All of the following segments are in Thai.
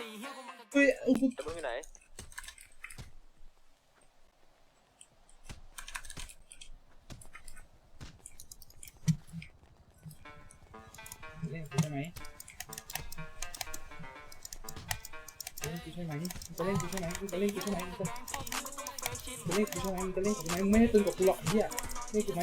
เฮ้ยไอ้กูแต่มึงอยู่ไหนเล่นกูใช่ไหมเล่นกูใช่ไหมมึงจะเล่นกูใช่ไหมมึงจะเล่นกูใช่ไหมมึงจะมึงจะเล่นกูใช่ไหมมึงจะเล่นกูใช่ไหมมึงไม่ได้ตึงกับกูหรอกไอ้เหี้ยเล่นกูไหม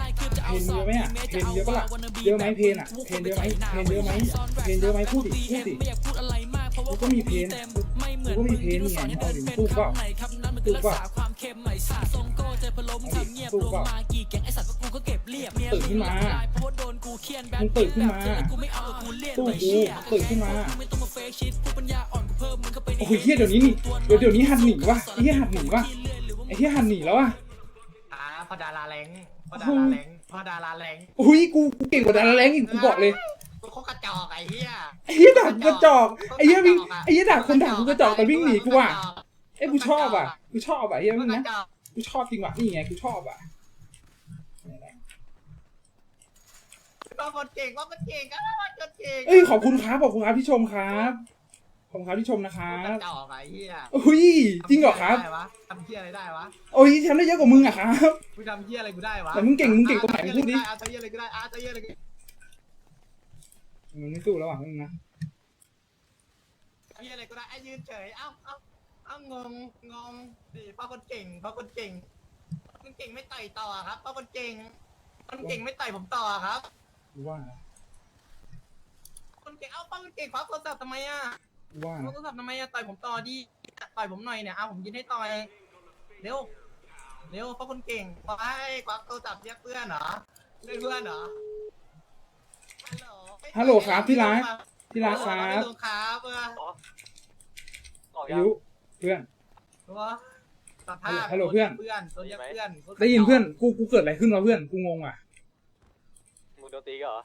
เพลงเยอะไหมอะเพลงเยอะปะล่ะเยอะไหมเพลงอะเพลงเยอะไหมเพลงเยอะไหมเพลงเยอะไหมพูดดิพูดดิกูก็มีเพลงกูก็มีเพลงนี่ไงเอาดิตู้เปล่าตู้เปล่าเอาดิตู้เปล่าตื่นขึ้นมามึงตื่นขึ้นมาตู้กูตื่นขึ้นมาโอ้ยเฮียเดี๋ยวนี้นี่เดี๋ยวเดี๋ยวนี้หันหนีวะไอ้เฮียหันหนีวะไอ้เฮียหันหนีแล้วอะอ่าพอดาราแรง พอดาราแรงพอดาราแรงอุ้ยกูกูเก่งกว่าดาราแรงอีกกูบอกเลยกูเขากระจอกไอ้เหี้ยไอ้เฮียด่ากูกระจอกไอ้เฮียวิ่งไอ้เฮียด่าคนด่ากูกระจอกแต่วิ่งหนีกูอะไอ้ยกูชอบอะกูชอบอะเฮียมึมึงงกระนะจอกกูชอบจริงว่ะนี่ไงกูชอบอะว่าคนเก่งว่าคนเก่งก็ว่าคนเก่งเอ้ยขอบคุณครับขอบคุณครับที่ชมครับ ขอบคุณครับที่ชมนะครักบระจอกไอ้เหี้ยอุ้ยจริงเหรอครับทำเหี้ยอะไรได้วะโอ้ยทำได้เยอะกว่ามึงอะครับ กูทำเหี้ยอะไรกูได้วะแต่มึงเก่งมึงเก่งตรงไหนมึงพูดดิทำเหี้ยอะไรกูได้อะทำเหี้ยอะไรกูได้มึงไม่สู้แล้วอะมึงนะทำเหี้ยอะไรกูได้ไอ้ยืนเฉยเอ้าเอ้าเอ้างงงงดิเพราะคนเก่งเพราะคนเก่งคนเก่งไม่ต่อยต่อครับเพราะคนเก่งคนเก่งไม่ต่อยผมต่อครับกูว่านะคนเก่งเอ้าป้าคนเก่งควักโทรศัพท์ทำไมอะกู ว่าควันะกโทรศัพท์ทำไมอะต่อยผมต่อดิต่อยผมหน่อยเนี่ยเอาผมยินให้ต่อยเร็วเร็วเพราะคนเก่งควักให้ควักโทรศัพท์เรียกเพื่อนเหรอเรียกเพื่อนเหรอฮัลโหลฮัลโหลครับที่รักที่รักครับฮัลโหลครับเพื่อนออกอายังยุเพื่อนว่าสภาพฮัลโหลเพื่อนเพื่อนตัวเรียกเพื่อนได้ยินเพื่อนกูกูเกิดอะไรขึ้นวะเพื่อนกูงงอะมึงโดนตีก็เหรอ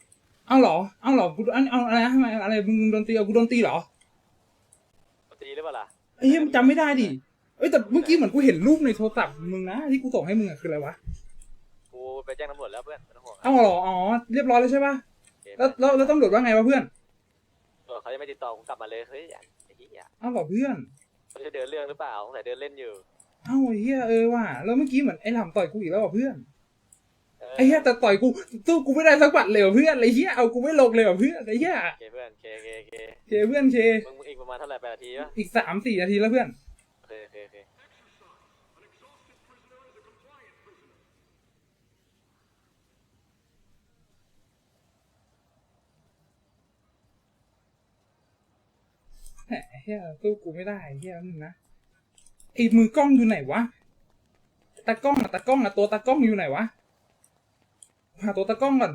เอ้าเหรอเอ้าเหรอกูอันเอาอะไรนะทำไมอะไรมึงโดนตีเอากูโดนตีเหรอ โดนตีหรือเปล่าล่ะไอ้เหี้ยมึงจำไม่ได้ดิเอ้ยแต่เมื่อกี้เหมือนกูเห็นรูปในโทรศัพท์มึงนะที่กูส่งให้มึงอะคืออะไรวะกูไปแจ้งตำรวจแล้วเพื่อนไม่ต้องห่วงเอ้าเหรออ๋อเรียบร้อยแล้วใช่ปะโอเคแล้วแล้วแล้วตำรวจว่าไงวะเพื่อนตำรวจเขาจะไม่ติดต่อกูกลับมาเลยเฮ้ยไอ้เหี้ยเอ้าเหรอเพื่อน เขาจะเดินเรื่องหรือเปล่าสงสัยเดินเล่นอยู่ เอ้าไอ้เหี้ยเออว่ะแล้วเมื่อกี้เหมือนไอ้หลำต่อยกูอีกแล้วว่ะเพื่อนเออ ไอ้เหี้ยแต่ต่อยกูสู้กูไม่ได้สักบัดเลยว่ะเพื่อนไอ้เหี้ยเอากูไม่ลงเลยว่ะเพื่อนไอ้เหี้ยโอเคเพื่อนโอเคโอเคโอเคเคเพื่อนเคมึงมึงอีกประมาณเท่าไหร่แปดนาทีปะอีกสามสี่นาทีแล้วเพื่อนโอเคโอเคโอเคแหมเฮียสู้กูไม่ได้เฮียนึงนะไอ้มือกล้องอยู่ไหนวะตากล้องอะตากล้องอะตัวตากล้องอยู่ไหนวะ หาตัวตากล้องก่อน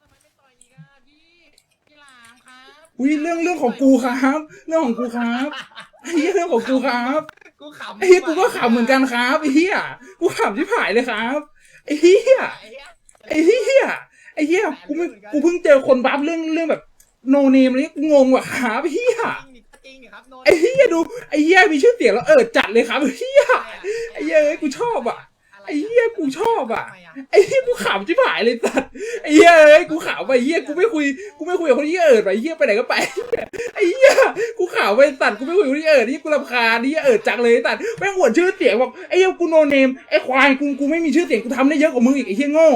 ทำไมไม่ต่อยอีกอะพี่พี่หลามครับอุ้ยเรื่องเรื่องของกูครับ เรื่องของกูครับไอ้เหี้ยเรื่องของกูครับกูขำไอ้เหี้ยกูก็ขำเหมือนกันครับไอ้เหี้ยกูขำที่ผายเลยครับไอ้เหี้ยไอ้เหี้ยไอ้เหี้ยไอ้เหี้ยกูไม่กูเพิ่งเจอคนบัฟเรื่องเรื่องแบบโนเนมเลยกูงงว่ะครับไอ้เหี้ยจริงดิจริงดิครับโนนไอ้เหี้ยดูไอ้เหี้ยมีชื่อเสียงแล้วเออจัดเลยครับไอ้เหี้ยไอ้เหี้ยเอ้ยกูชอบอะ ไอ้เหี้ยกูชอบอะ ทำไมอะไอ้เหี้ยกูขำชิบหายเลยสัตว์ไอ้เหี้ยเอ้ยกูขำไปไอ้เหี้ยกูไม่คุยกูไม่คุยกับคนที่เอิดไปไอ้เหี้ยไปไหนก็ไปไอ้เหี้ยกูขำไปสัตว์กูไม่คุยกับคนที่เอิดนี่กูรำคาญนี่เอิดจังเลยสัตว์แม่งอวดชื่อเสียงบอกไอ้เหี้ยกูโนเนมไอ้ควายกูกูไม่มีชื่อเสียงกูทำได้เยอะกว่ามึงอีกไอ้เหี้ยโง่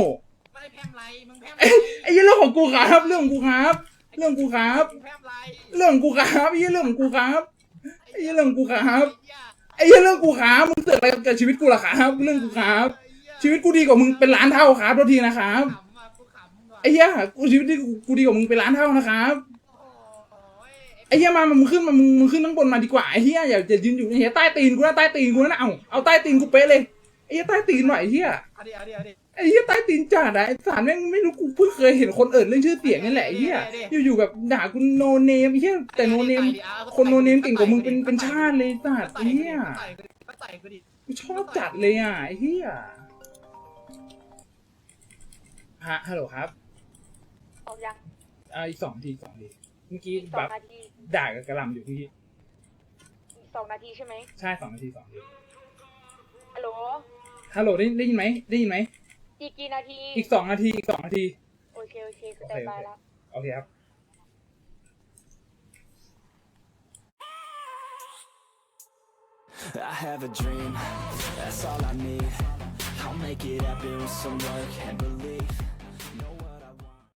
ไม่ได้แพร่มไรมึงแพร่มไรไอ้ไอ้เหี้ยเรื่องของกูครับเรื่องของกูครับ เรื่องกูครับ มึงแพร่มไรเรื่องของกูครับไอ้เหี้ยเรื่องของกูครับ ไอ้เหี้ยเรื่องกูครับ ไอ้เหี้ยไอ้เหี้ยเรื่องกูครับมึงเสือกอะไรกับชีวิตกูล่ะครับเรื่องกูครับชีวิตกูดีกว่ามึงเป็นล้านเท่าครับโทษทีนะครับขำอะกูขำว่ะไอ้เหี้ยกูชีวิตที่กูดีกว่ามึงเป็นล้านเท่านะครับไอ้เหี้ยมามึงขึ้นมามึงมึงขึ้นข้างบนมาดีกว่าไอ้เหี้ยอย่าอย่ายืนอยู่เหี้ยใต้ตีนกูนะใต้ตีนกูนะเอาเอาใต้ตีนกูเป๊ะเลยไอ้เหี้ยใต้ตีนหน่อยไอ้เหี้ย เอาดิเอาดิเอาดิ ไอ้เหี้ยใต้ตีนจัดอะไอ้สารแม่งไม่รู้กูเพิ่งเคยเห็นคนเอิดเรื่องชื่อเสียงนี่แหละไอ้เหี้ยอยู่ๆแบบด่ากูโนเนมไอ้เหี้ยแต่โนเนม คนโนเนมเก่งกว่ามึงเป็นเป็นชาติเลยสัตว์ไอ้เหี้ยก็ใส่กูดิกูชอบจัดเลยอะไอ้เหี้ยฮะฮัลโหลครับออกยังอ่าอีกสองทีสองทีเมื่อกี้อีกสอแบงบนาทีด่ากับกระหลำอยู่เมื่อกี้อีกสองนาทีใช่ไหมใช่สองนาทีสองทีฮัลโหลฮัลโหลได้ได้ยินไหมได้ยินไหม อีกกี่นาที อีกสองนาทีอีกสองนาที โอเค โอเคเข้าใจบายแล้ว โอเคครับ I have a dream, that's all I need. I'll make it happen with some work and believe.